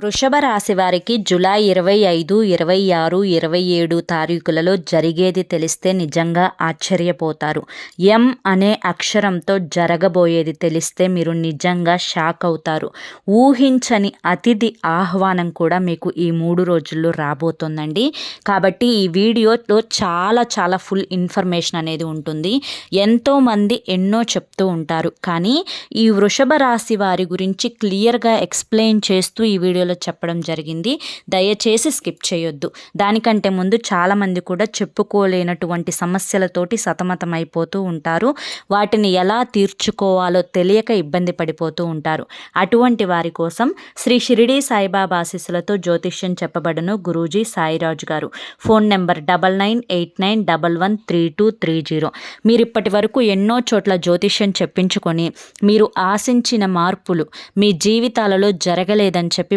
వృషభ రాశి వారికి జూలై ఇరవై ఐదు ఇరవై ఆరు ఇరవై ఏడు తారీఖులలో జరిగేది తెలిస్తే నిజంగా ఆశ్చర్యపోతారు. ఎం అనే అక్షరంతో జరగబోయేది తెలిస్తే మీరు నిజంగా షాక్ అవుతారు. ఊహించని అతిథి ఆహ్వానం కూడా మీకు ఈ మూడు రోజుల్లో రాబోతుందండి. కాబట్టి ఈ వీడియోలో చాలా చాలా ఫుల్ ఇన్ఫర్మేషన్ అనేది ఉంటుంది. ఎంతోమంది ఎన్నో చెప్తూ ఉంటారు. కానీ ఈ వృషభ రాశి వారి గురించి క్లియర్గా ఎక్స్ప్లెయిన్ చేస్తూ ఈ వీడియోలో చెప్పడం జరిగింది. దయచేసి స్కిప్ చేయొద్దు. దానికంటే ముందు చాలామంది కూడా చెప్పుకోలేనటువంటి సమస్యలతోటి సతమతం అయిపోతూ ఉంటారు. వాటిని ఎలా తీర్చుకోవాలో తెలియక ఇబ్బంది పడిపోతూ ఉంటారు. అటువంటి వారి కోసం శ్రీ షిరిడి సాయిబాబా ఆశీస్సులతో జ్యోతిష్యం చెప్పబడను గురూజీ సాయిరాజు గారు. Phone number double nine eight nine double one three two three zero. మీరు ఇప్పటి వరకు ఎన్నో చోట్ల జ్యోతిష్యం చెప్పించుకొని మీరు ఆశించిన మార్పులు మీ జీవితాలలో జరగలేదని చెప్పి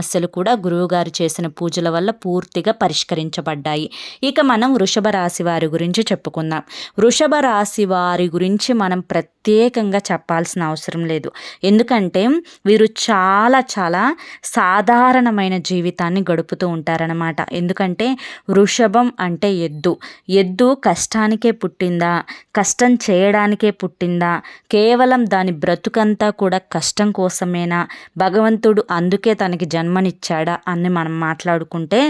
సమస్యలు కూడా గురువుగారు చేసిన పూజల వల్ల పూర్తిగా పరిష్కరించబడ్డాయి. ఇక మనం వృషభ రాశి వారి గురించి చెప్పుకుందాం. వృషభ రాశి వారి గురించి మనం ప్రత్యేకంగా చెప్పాల్సిన అవసరం లేదు. ఎందుకంటే వీరు చాలా చాలా సాధారణమైన జీవితాన్ని గడుపుతూ ఉంటారనమాట ఎందుకంటే వృషభం అంటే ఎద్దు. ఎద్దు కష్టానికే పుట్టిందా? కష్టం చేయడానికే పుట్టిందా? కేవలం దాని బ్రతుకంతా కూడా కష్టం కోసమేనా? భగవంతుడు అందుకే తనకి జన్మనిచ్చాడా అని మనం మాట్లాడుకుంటే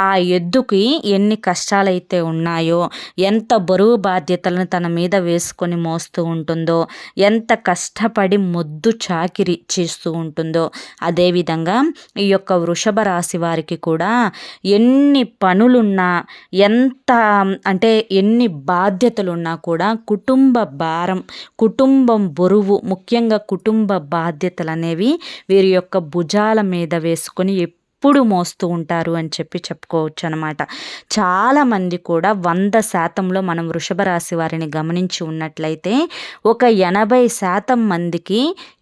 ఆ ఎద్దుకి ఎన్ని కష్టాలైతే ఉన్నాయో ఎంత బరువు బాధ్యతలను తన మీద వేసుకొని మోస్తూ ఉంటుందో ఎంత కష్టపడి మొద్దు చాకిరి చేస్తూ ఉంటుందో అదేవిధంగా ఈ యొక్క వృషభ రాశి వారికి కూడా ఎన్ని పనులున్నా ఎంత అంటే ఎన్ని బాధ్యతలున్నా కూడా కుటుంబ భారం కుటుంబం బరువు ముఖ్యంగా కుటుంబ బాధ్యతలు అనేవి వీరి యొక్క భుజాల మీద వేసుకొని ఎప్పుడు మోస్తూ ఉంటారు అని చెప్పి చెప్పుకోవచ్చు అనమాట చాలామంది కూడా వంద శాతంలో మనం వృషభ రాశి వారిని గమనించి ఉన్నట్లయితే ఒక ఎనభై శాతం మందికి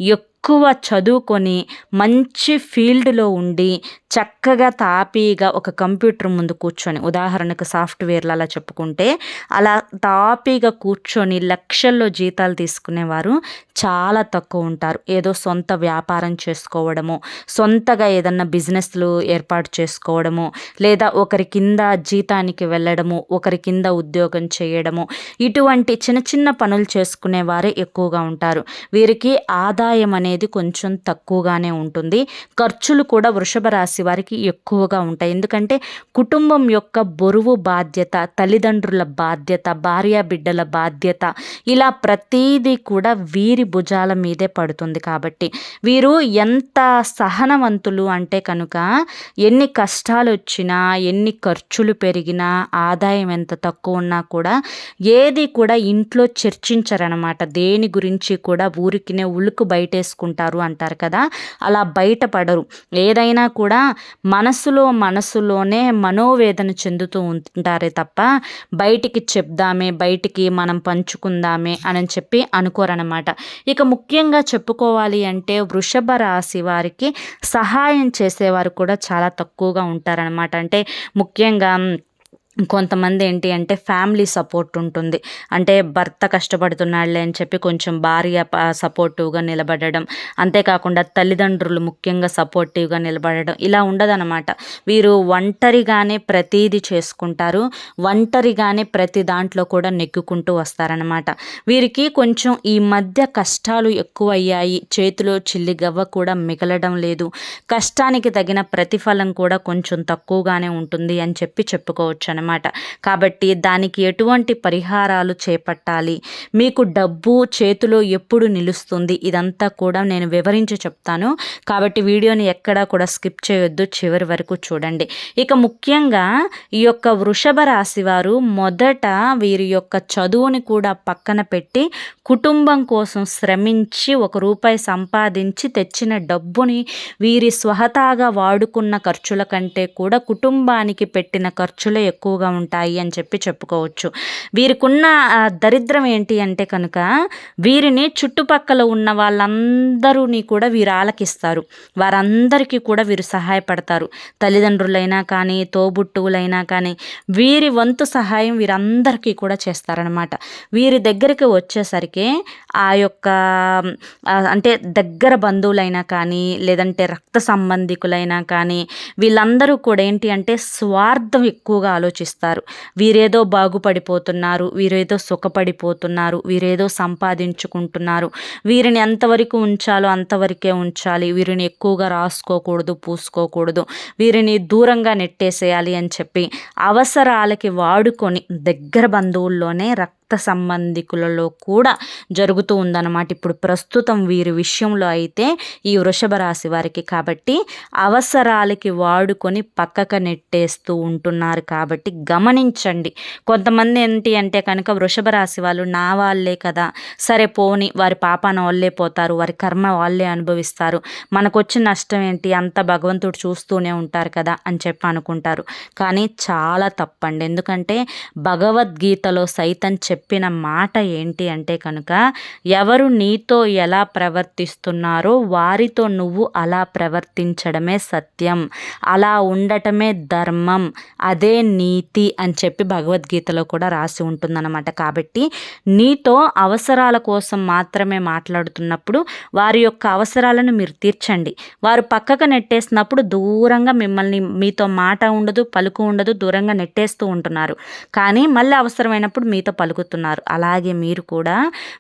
ఎక్కువ చదువుకొని మంచి ఫీల్డ్లో ఉండి చక్కగా తాపీగా ఒక కంప్యూటర్ ముందు కూర్చొని ఉదాహరణకు సాఫ్ట్వేర్లు అలా చెప్పుకుంటే అలా తాపీగా కూర్చొని లక్షల్లో జీతాలు తీసుకునేవారు చాలా తక్కువ ఉంటారు. ఏదో సొంత వ్యాపారం చేసుకోవడము సొంతగా ఏదన్నా బిజినెస్లు ఏర్పాటు చేసుకోవడము లేదా ఒకరి కింద జీతానికి వెళ్ళడము ఒకరి కింద ఉద్యోగం చేయడము ఇటువంటి చిన్న చిన్న పనులు చేసుకునే వారే ఎక్కువగా ఉంటారు. వీరికి ఆదాయం అనేది కొంచెం తక్కువగానే ఉంటుంది. ఖర్చులు కూడా వృషభ రాశి వారికి ఎక్కువగా ఉంటాయి. ఎందుకంటే కుటుంబం యొక్క బరువు బాధ్యత తల్లిదండ్రుల బాధ్యత భార్య బిడ్డల బాధ్యత ఇలా ప్రతీది కూడా వీరి భుజాల మీదే పడుతుంది కాబట్టి. వీరు ఎంత సహనవంతులు అంటే కనుక ఎన్ని కష్టాలు వచ్చినా ఎన్ని ఖర్చులు పెరిగినా ఆదాయం ఎంత తక్కువ ఉన్నా కూడా ఏది కూడా ఇంట్లో చర్చించరనమాట. దేని గురించి కూడా ఊరికినే ఉలుకు బయటేసుకుంటారు అంటారు కదా. అలా బయటపడరు ఏదైనా కూడా మనసులో మనసులోనే మనోవేదన చెందుతూ ఉంటారే తప్ప బయటికి చెప్దామే బయటికి మనం పంచుకుందామే అని చెప్పి అనుకోరనమాట ఇక ముఖ్యంగా చెప్పుకోవాలి అంటే వృషభ రాశి వారికి సహాయం చేసేవారు కూడా చాలా తక్కువగా ఉంటారనమాట అంటే ముఖ్యంగా కొంతమంది ఏంటి అంటే ఫ్యామిలీ సపోర్ట్ ఉంటుంది. అంటే భర్త కష్టపడుతున్నాడులే అని చెప్పి కొంచెం భార్య సపోర్టివ్గా నిలబడడం. అంతేకాకుండా తల్లిదండ్రులు ముఖ్యంగా సపోర్టివ్గా నిలబడడం. ఇలా ఉండదన్నమాట. వీరు ఒంటరిగానే ప్రతీది చేసుకుంటారు. ఒంటరిగానే ప్రతి దాంట్లో కూడా నెగ్గుకుంటూ వస్తారనమాట వీరికి కొంచెం ఈ మధ్య కష్టాలు ఎక్కువ అయ్యాయి చేతిలో చిల్లి గవ్వ కూడా మిగలడం లేదు. కష్టానికి తగిన ప్రతిఫలం కూడా కొంచెం తక్కువగానే ఉంటుంది అని చెప్పి చెప్పుకోవచ్చు అనమాట కాబట్టి దానికి ఎటువంటి పరిహారాలు చేపట్టాలి? మీకు డబ్బు చేతిలో ఎప్పుడు నిలుస్తుంది? ఇదంతా కూడా నేను వివరించి చెప్తాను. కాబట్టి వీడియోని ఎక్కడా కూడా స్కిప్ చేయొద్దు చివరి వరకు చూడండి. ఇక ముఖ్యంగా ఈ యొక్క వృషభ రాశి వారు మొదట వీరి యొక్క చదువుని కూడా పక్కన పెట్టి కుటుంబం కోసం శ్రమించి ఒక రూపాయి సంపాదించి తెచ్చిన డబ్బుని వీరి స్వహతాగా వాడుకున్న ఖర్చుల కంటే కూడా కుటుంబానికి పెట్టిన ఖర్చులే ఎక్కువగా ఉంటాయి అని చెప్పి చెప్పుకోవచ్చు. వీరికున్న దరిద్రం ఏంటి అంటే కనుక వీరిని చుట్టుపక్కల ఉన్న వాళ్ళందరూని కూడా వీరు ఆలకిస్తారు. వారందరికీ కూడా వీరు సహాయపడతారు. తల్లిదండ్రులైనా కానీ తోబుట్టువులైనా కానీ వీరి వంతు సహాయం వీరందరికీ కూడా చేస్తారనమాట వీరి దగ్గరికి వచ్చేసరికి ఆ యొక్క అంటే దగ్గర బంధువులైనా కానీ లేదంటే రక్త సంబంధికులైనా కానీ వీళ్ళందరూ కూడా ఏంటి అంటే స్వార్థం ఎక్కువగా ఆలోచిస్తారు వీరేదో బాగుపడిపోతున్నారు వీరేదో సుఖపడిపోతున్నారు వీరేదో సంపాదించుకుంటున్నారు. వీరిని ఎంతవరకు ఉంచాలో అంతవరకే ఉంచాలి. వీరిని ఎక్కువగా రాసుకోకూడదు పూసుకోకూడదు. వీరిని దూరంగా నెట్టేసేయాలి అని చెప్పి అవసరాలకి వాడుకొని దగ్గర బంధువుల్లోనే రక్ రక్త సంబంధికులలో కూడా జరుగుతూ ఉందన్నమాట. ఇప్పుడు ప్రస్తుతం వీరి విషయంలో అయితే ఈ వృషభ రాశి వారికి కాబట్టి అవసరాలకి వాడుకొని పక్కకు నెట్టేస్తూ ఉంటున్నారు కాబట్టి గమనించండి. కొంతమంది ఏంటి అంటే కనుక వృషభ రాశి వాళ్ళు నా వాళ్ళే కదా సరే పోని వారి పాపాన వాళ్ళే పోతారు వారి కర్మ వాళ్ళే అనుభవిస్తారు మనకు వచ్చిన నష్టం ఏంటి అంత భగవంతుడు చూస్తూనే ఉంటారు కదా అని చెప్పి అనుకుంటారు. కానీ చాలా తప్పండి. ఎందుకంటే భగవద్గీతలో సైతం చెప్ చెప్పిన మాట ఏంటి అంటే కనుక ఎవరు నీతో ఎలా ప్రవర్తిస్తున్నారో వారితో నువ్వు అలా ప్రవర్తించడమే సత్యం. అలా ఉండటమే ధర్మం. అదే నీతి అని చెప్పి భగవద్గీతలో కూడా రాసి ఉంటుందన్నమాట. కాబట్టి నీతో అవసరాల కోసం మాత్రమే మాట్లాడుతున్నప్పుడు వారి యొక్క అవసరాలను మీరు తీర్చండి. వారు పక్కకు నెట్టేసినప్పుడు దూరంగా మిమ్మల్ని మీతో మాట ఉండదు పలుకు ఉండదు దూరంగా నెట్టేస్తూ ఉంటున్నారు. కానీ మళ్ళీ అవసరమైనప్పుడు మీతో పలుకు అడుగుతున్నారు. అలాగే మీరు కూడా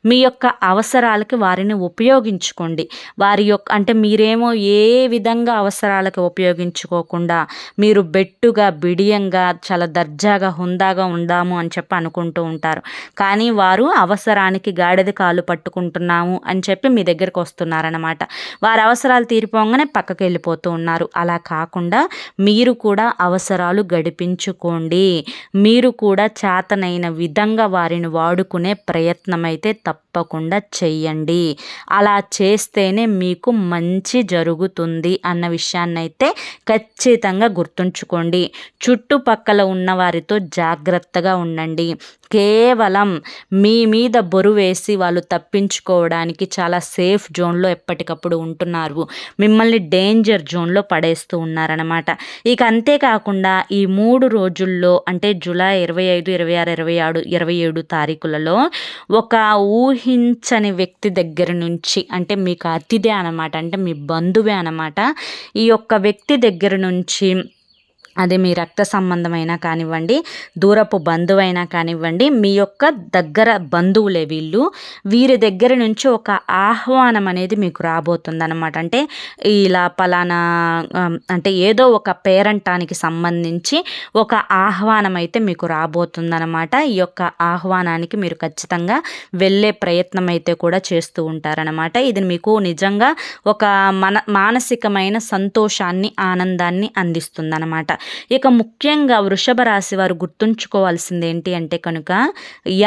మీ యొక్క అవసరాలకి వారిని ఉపయోగించుకోండి. వారి యొక్క అంటే మీరేమో ఏ విధంగా అవసరాలకు ఉపయోగించుకోకుండా మీరు బెట్టుగా బిడియంగా చాలా దర్జాగా హుందాగా ఉందాము అని చెప్పి అనుకుంటూ ఉంటారు. కానీ వారు అవసరానికి గాడిద కాలు పట్టుకుంటున్నాము అని చెప్పి మీ దగ్గరకు వస్తున్నారనమాట వారి అవసరాలు తీరిపోగానే పక్కకి వెళ్ళిపోతూ ఉన్నారు. అలా కాకుండా మీరు కూడా అవసరాలు గడిపించుకోండి. మీరు కూడా చేతనైన విధంగా వారి వారిని వాడుకునే ప్రయత్నం అయితే తప్పకుండా చెయ్యండి. అలా చేస్తేనే మీకు మంచి జరుగుతుంది అన్న విషయాన్నైతే ఖచ్చితంగా గుర్తుంచుకోండి. చుట్టుపక్కల ఉన్న వారితో జాగ్రత్తగా ఉండండి. కేవలం మీ మీద బరువేసి వాళ్ళు తప్పించుకోవడానికి చాలా సేఫ్ జోన్లో ఎప్పటికప్పుడు ఉంటున్నారు. మిమ్మల్ని డేంజర్ జోన్లో పడేస్తూ ఉన్నారనమాట ఇక అంతేకాకుండా ఈ మూడు రోజుల్లో అంటే జూలై ఇరవై ఐదు ఇరవై ఆరు ఇరవై ఆరు ఇరవై ఏడు తారీఖులలో ఒక ఊహించని వ్యక్తి దగ్గర నుంచి అంటే మీకు అతిథి అనమాట అంటే మీ బంధువే అనమాట ఈ యొక్క వ్యక్తి దగ్గర నుంచి అది మీ రక్త సంబంధమైనా కానివ్వండి దూరపు బంధువైనా కానివ్వండి మీ యొక్క దగ్గర బంధువులే వీళ్ళు. వీరి దగ్గర నుంచి ఒక ఆహ్వానం అనేది మీకు రాబోతుంది అనమాట అంటే ఇలా పలానా అంటే ఏదో ఒక పేరంటానికి సంబంధించి ఒక ఆహ్వానం అయితే మీకు రాబోతుందన్నమాట. ఈ యొక్క ఆహ్వానానికి మీరు ఖచ్చితంగా వెళ్ళే ప్రయత్నం అయితే కూడా చేస్తూ ఉంటారనమాట ఇది మీకు నిజంగా ఒక మన మానసికమైన సంతోషాన్ని ఆనందాన్ని అందిస్తుందన్నమాట. ఇక ముఖ్యంగా వృషభ రాశి వారు గుర్తుంచుకోవాల్సింది ఏంటి అంటే కనుక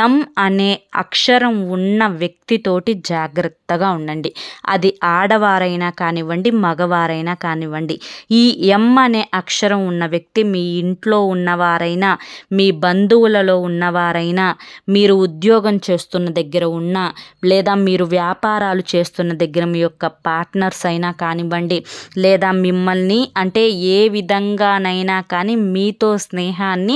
ఎం అనే అక్షరం ఉన్న వ్యక్తితోటి జాగ్రత్తగా ఉండండి. అది ఆడవారైనా కానివ్వండి మగవారైనా కానివ్వండి. ఈ ఎం అనే అక్షరం ఉన్న వ్యక్తి మీ ఇంట్లో ఉన్నవారైనా మీ బంధువులలో ఉన్నవారైనా మీరు ఉద్యోగం చేస్తున్న దగ్గర ఉన్న లేదా మీరు వ్యాపారాలు చేస్తున్న దగ్గర మీ యొక్క పార్ట్నర్స్ అయినా కానివ్వండి లేదా మిమ్మల్ని అంటే ఏ విధంగానైనా అయినా కానీ మీతో స్నేహాన్ని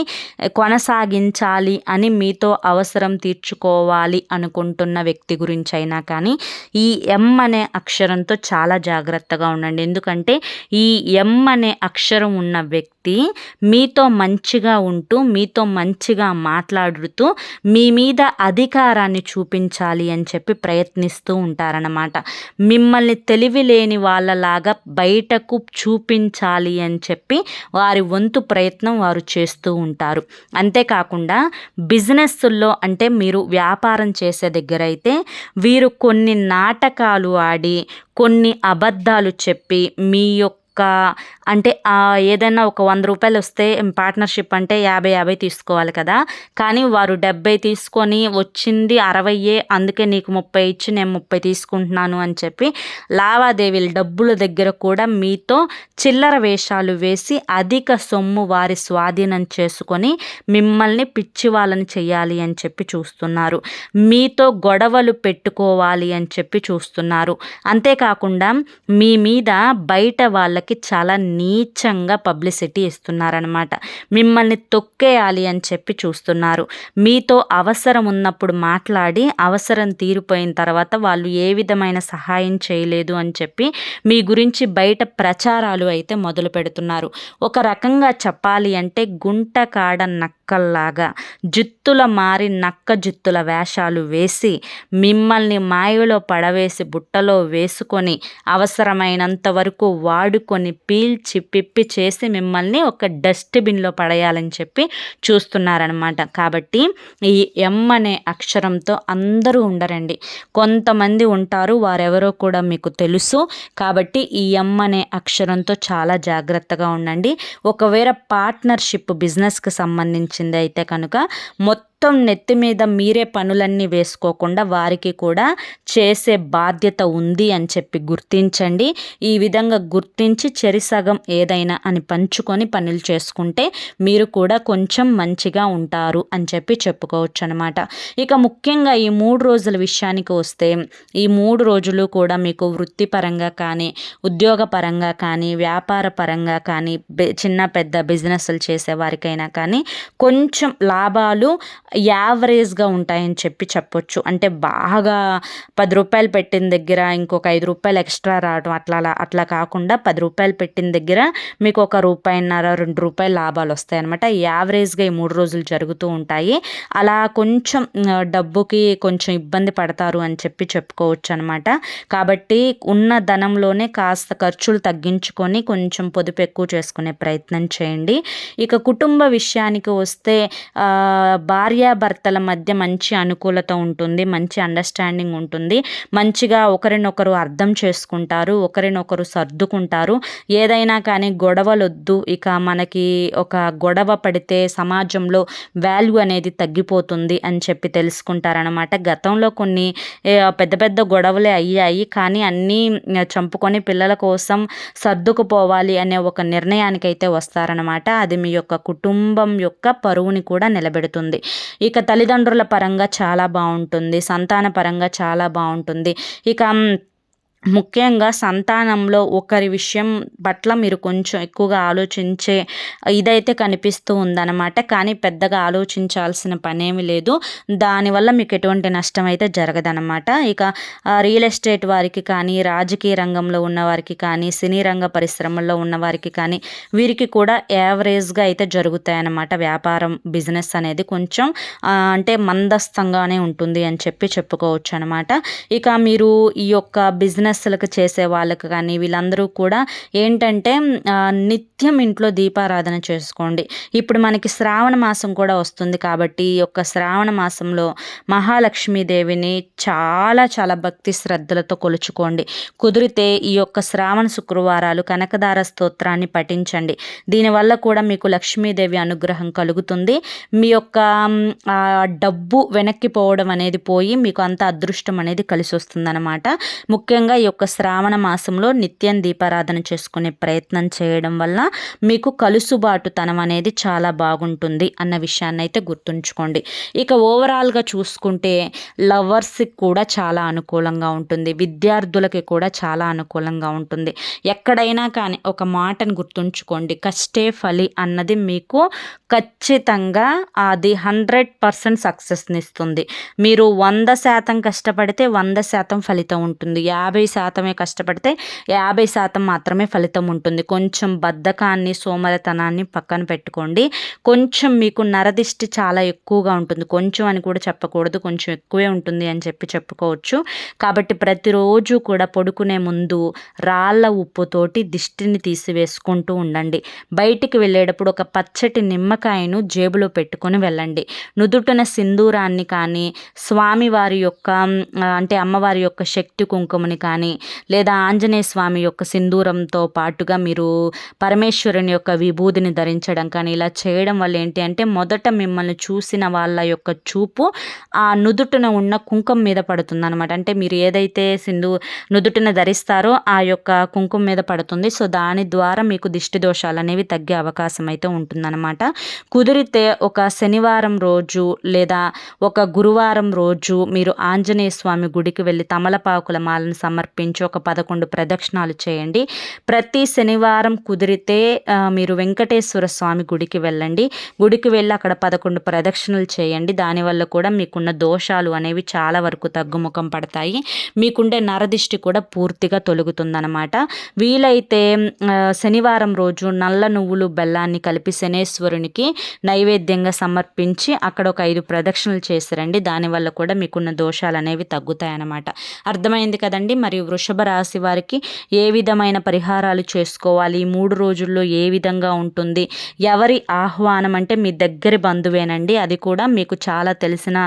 కొనసాగించాలి అని మీతో అవసరం తీర్చుకోవాలి అనుకుంటున్న వ్యక్తి గురించి అయినా కానీ ఈ ఎం అనే అక్షరంతో చాలా జాగ్రత్తగా ఉండండి. ఎందుకంటే ఈ ఎం అనే అక్షరం ఉన్న వ్యక్తి మీతో మంచిగా ఉంటూ మీతో మంచిగా మాట్లాడుతూ మీ మీద అధికారాన్ని చూపించాలి అని చెప్పి ప్రయత్నిస్తూ ఉంటారనమాట మిమ్మల్ని తెలివి లేని వాళ్ళలాగా బయటకు చూపించాలి అని చెప్పి వారి వారి వంతు ప్రయత్నం వారు చేస్తూ ఉంటారు. అంతేకాకుండా బిజినెస్లో అంటే మీరు వ్యాపారం చేసే దగ్గర అయితే వీరు కొన్ని నాటకాలు ఆడి కొన్ని అబద్ధాలు చెప్పి మీ యొక్క అంటే ఏదైనా ఒక వంద రూపాయలు వస్తే పార్ట్నర్షిప్ అంటే యాభై యాభై తీసుకోవాలి కదా. కానీ వారు డెబ్బై తీసుకొని వచ్చింది అరవయే అందుకే నీకు ముప్పై ఇచ్చి నేను ముప్పై తీసుకుంటున్నాను అని చెప్పి లావాదేవీలు డబ్బుల దగ్గర కూడా మీతో చిల్లర వేషాలు వేసి అధిక సొమ్ము వారి స్వాధీనం చేసుకొని మిమ్మల్ని పిచ్చి వాళ్ళని చేయాలి అని చెప్పి చూస్తున్నారు. మీతో గొడవలు పెట్టుకోవాలి అని చెప్పి చూస్తున్నారు. అంతేకాకుండా మీ మీద బయట వాళ్ళ వాళ్ళకి చాలా నీచంగా పబ్లిసిటీ ఇస్తున్నారనమాట మిమ్మల్ని తొక్కేయాలి అని చెప్పి చూస్తున్నారు. మీతో అవసరం ఉన్నప్పుడు మాట్లాడి అవసరం తీరిపోయిన తర్వాత వాళ్ళు ఏ విధమైన సహాయం చేయలేదు అని చెప్పి మీ గురించి బయట ప్రచారాలు అయితే మొదలు పెడుతున్నారు ఒక రకంగా చెప్పాలి అంటే గుంట కాడ నక్కల్లాగా జుత్తుల మారి నక్క జుత్తుల వేషాలు వేసి మిమ్మల్ని మాయలో పడవేసి బుట్టలో వేసుకొని అవసరమైనంత వరకు వాడుకొని పీల్చి పిప్పి చేసి మిమ్మల్ని ఒక డస్ట్బిన్లో పడేయాలని చెప్పి చూస్తున్నారనమాట కాబట్టి ఈ ఎం అనే అక్షరంతో అందరూ ఉండరండి. కొంతమంది ఉంటారు వారెవరో కూడా మీకు తెలుసు. కాబట్టి ఈ ఎం అనే అక్షరంతో చాలా జాగ్రత్తగా ఉండండి. ఒకవేళ పార్ట్నర్షిప్ బిజినెస్కి సంబంధించి అయితే కనుక మొత్తం మొత్తం నెత్తి మీద మీరే పనులన్నీ వేసుకోకుండా వారికి కూడా చేసే బాధ్యత ఉంది అని చెప్పి గుర్తించండి. ఈ విధంగా గుర్తించి చెరిసగం ఏదైనా అని పంచుకొని పనులు చేసుకుంటే మీరు కూడా కొంచెం మంచిగా ఉంటారు అని చెప్పి చెప్పుకోవచ్చు అనమాట ఇక ముఖ్యంగా ఈ మూడు రోజుల విషయానికి వస్తే ఈ మూడు రోజులు కూడా మీకు వృత్తిపరంగా కానీ ఉద్యోగపరంగా కానీ వ్యాపార పరంగా కానీ చిన్న పెద్ద బిజినెస్లు చేసే వారికైనా కానీ కొంచెం లాభాలు యావరేజ్గా ఉంటాయని చెప్పి చెప్పొచ్చు. అంటే బాగా పది రూపాయలు పెట్టిన దగ్గర ఇంకొక ఐదు రూపాయలు ఎక్స్ట్రా రావడం అట్లా అట్లా కాకుండా పది రూపాయలు పెట్టిన దగ్గర మీకు ఒక రూపాయిన్నర రెండు రూపాయలు లాభాలు వస్తాయి అనమాట యావరేజ్గా ఈ మూడు రోజులు జరుగుతూ ఉంటాయి. అలా కొంచెం డబ్బుకి కొంచెం ఇబ్బంది పడతారు అని చెప్పి చెప్పుకోవచ్చు అనమాట కాబట్టి ఉన్న ధనంలోనే కాస్త ఖర్చులు తగ్గించుకొని కొంచెం పొదుపు ఎక్కువ చేసుకునే ప్రయత్నం చేయండి. ఇక కుటుంబ విషయానికి వస్తే భార్య భార్యాభర్తల మధ్య మంచి అనుకూలత ఉంటుంది మంచి అండర్స్టాండింగ్ ఉంటుంది. మంచిగా ఒకరినొకరు అర్థం చేసుకుంటారు ఒకరినొకరు సర్దుకుంటారు. ఏదైనా కానీ గొడవలొద్దు ఇక మనకి ఒక గొడవ పడితే సమాజంలో వాల్యూ అనేది తగ్గిపోతుంది అని చెప్పి తెలుసుకుంటారనమాట గతంలో కొన్ని పెద్ద పెద్ద గొడవలే అయ్యాయి. కానీ అన్నీ చంపుకొని పిల్లల కోసం సర్దుకుపోవాలి అనే ఒక నిర్ణయానికైతే వస్తారనమాట అది మీ యొక్క కుటుంబం యొక్క పరువుని కూడా నిలబెడుతుంది. ఇక తల్లిదండ్రుల పరంగా చాలా బాగుంటుంది సంతాన పరంగా చాలా బాగుంటుంది. ఇక ముఖ్యంగా సంతానంలో ఒకరి విషయం పట్ల మీరు కొంచెం ఎక్కువగా ఆలోచించే ఇదైతే కనిపిస్తూ ఉందన్నమాట. కానీ పెద్దగా ఆలోచించాల్సిన పనేమి లేదు. దానివల్ల మీకు ఎటువంటి నష్టం అయితే జరగదనమాట ఇక రియల్ ఎస్టేట్ వారికి కానీ రాజకీయ రంగంలో ఉన్నవారికి కానీ సినీ రంగ పరిశ్రమల్లో ఉన్నవారికి కానీ వీరికి కూడా యావరేజ్గా అయితే జరుగుతాయి అన్నమాట వ్యాపారం బిజినెస్ అనేది కొంచెం అంటే మందస్థంగానే ఉంటుంది అని చెప్పి చెప్పుకోవచ్చు అనమాట ఇక మీరు ఈ యొక్క బిజినెస్ బిజినెస్లకు చేసే వాళ్ళకు కానీ వీళ్ళందరూ కూడా ఏంటంటే నిత్యం ఇంట్లో దీపారాధన చేసుకోండి. ఇప్పుడు మనకి శ్రావణ మాసం కూడా వస్తుంది కాబట్టి ఈ యొక్క శ్రావణ మాసంలో మహాలక్ష్మీదేవిని చాలా చాలా భక్తి శ్రద్ధలతో కొలుచుకోండి. కుదిరితే ఈ యొక్క శ్రావణ శుక్రవారాలు కనకదార స్తోత్రాన్ని పఠించండి. దీనివల్ల కూడా మీకు లక్ష్మీదేవి అనుగ్రహం కలుగుతుంది. మీ యొక్క డబ్బు వెనక్కి పోవడం అనేది పోయి మీకు అంత అదృష్టం అనేది కలిసి వస్తుందన్నమాట. ముఖ్యంగా ఈ యొక్క శ్రావణ మాసంలో నిత్యం దీపారాధన చేసుకునే ప్రయత్నం చేయడం వల్ల మీకు కలుసుబాటుతనం అనేది చాలా బాగుంటుంది అన్న విషయాన్ని అయితే గుర్తుంచుకోండి. ఇక ఓవరాల్గా చూసుకుంటే లవర్స్కి కూడా చాలా అనుకూలంగా ఉంటుంది. విద్యార్థులకి కూడా చాలా అనుకూలంగా ఉంటుంది. ఎక్కడైనా కానీ ఒక మాటను గుర్తుంచుకోండి. కష్టే ఫలి అన్నది మీకు ఖచ్చితంగా అది హండ్రెడ్ పర్సెంట్ సక్సెస్ని ఇస్తుంది. మీరు వంద శాతం కష్టపడితే వంద శాతం ఫలితం ఉంటుంది. యాభై శాతమే కష్టపడితే యాభై శాతం మాత్రమే ఫలితం ఉంటుంది. కొంచెం బద్ధకాన్ని సోమరతనాన్ని పక్కన పెట్టుకోండి. కొంచెం మీకు నరదిష్టి చాలా ఎక్కువగా ఉంటుంది. కొంచెం అని కూడా చెప్పకూడదు. కొంచెం ఎక్కువే ఉంటుంది అని చెప్పి చెప్పుకోవచ్చు. కాబట్టి ప్రతిరోజు కూడా పడుకునే ముందు రాళ్ళ ఉప్పుతోటి దిష్టిని తీసివేసుకుంటూ ఉండండి. బయటికి వెళ్ళేటప్పుడు ఒక పచ్చటి నిమ్మకాయను జేబులో పెట్టుకొని వెళ్ళండి. నుదుటిన సింధూరాన్ని కానీ స్వామివారి యొక్క అంటే అమ్మవారి యొక్క శక్తి కుంకుమని కానీ లేదా ఆంజనేయ స్వామి యొక్క సింధూరంతో పాటుగా మీరు పరమేశ్వరుని యొక్క విభూదిని ధరించడం కానీ ఇలా చేయడం వల్ల ఏంటి అంటే మొదట మిమ్మల్ని చూసిన వాళ్ళ యొక్క చూపు ఆ నుదుటిన ఉన్న కుంకుమ మీద పడుతుంది అనమాట అంటే మీరు ఏదైతే సింధు నుదుటిన ధరిస్తారో ఆ యొక్క కుంకుమ మీద పడుతుంది. సో దాని ద్వారా మీకు దిష్టి దోషాలు అనేవి తగ్గే అవకాశం అయితే ఉంటుందన్నమాట. కుదిరితే ఒక శనివారం రోజు లేదా ఒక గురువారం రోజు మీరు ఆంజనేయ స్వామి గుడికి వెళ్ళి తమలపాకుల మాలను సమర్పించి ఒక పదకొండు ప్రదక్షిణాలు చేయండి. ప్రతి శనివారం కుదిరితే మీరు వెంకటేశ్వర స్వామి గుడికి వెళ్ళండి. గుడికి వెళ్ళి అక్కడ పదకొండు ప్రదక్షిణలు చేయండి. దానివల్ల కూడా మీకున్న దోషాలు అనేవి చాలా వరకు తగ్గుముఖం పడతాయి. మీకుండే నరదిష్టి కూడా పూర్తిగా తొలుగుతుందనమాట వీలైతే శనివారం రోజు నల్ల నువ్వులు బెల్లాన్ని కలిపి శనేశ్వరునికి నైవేద్యంగా సమర్పించి అక్కడ ఒక ఐదు ప్రదక్షిణలు చేసిరండి దానివల్ల కూడా మీకున్న దోషాలు అనేవి తగ్గుతాయన్నమాట. అర్థమైంది కదండి? మరియు వృషభ రాశి వారికి ఏ విధమైన పరిహారాలు చేసుకోవాలి? మూడు రోజుల్లో ఏ విధంగా ఉంటుంది? ఎవరి ఆహ్వానం అంటే మీ దగ్గర బంధువేనండి. అది కూడా మీకు చాలా తెలిసిన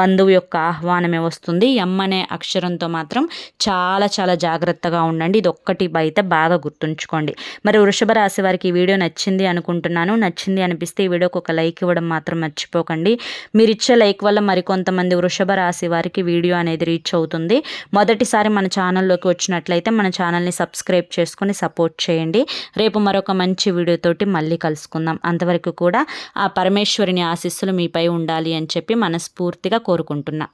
బంధువు యొక్క ఆహ్వానమే వస్తుంది. ఎం అనే అక్షరంతో మాత్రం చాలా చాలా జాగ్రత్తగా ఉండండి. ఇది ఒక్కటి బయట బాగా గుర్తుంచుకోండి. మరి వృషభ రాశి వారికి ఈ వీడియో నచ్చింది అనుకుంటున్నాను. నచ్చింది అనిపిస్తే ఈ వీడియోకి ఒక లైక్ ఇవ్వడం మాత్రం మర్చిపోకండి. మీరు ఇచ్చే లైక్ వల్ల మరికొంతమంది వృషభ రాశి వారికి వీడియో అనేది రీచ్ అవుతుంది. మొదటిసారి మన ఛానల్లోకి వచ్చినట్లయితే మన ఛానల్ని సబ్స్క్రైబ్ చేసుకొని సపోర్ట్ చేయండి. రేపు మరొక మంచి వీడియోతోటి మళ్ళీ కలుసుకుందాం. అంతవరకు కూడా ఆ పరమేశ్వరిని ఆశీస్సులు మీపై ఉండాలి అని చెప్పి మనస్ఫూర్తిగా కోరుకుంటున్నా.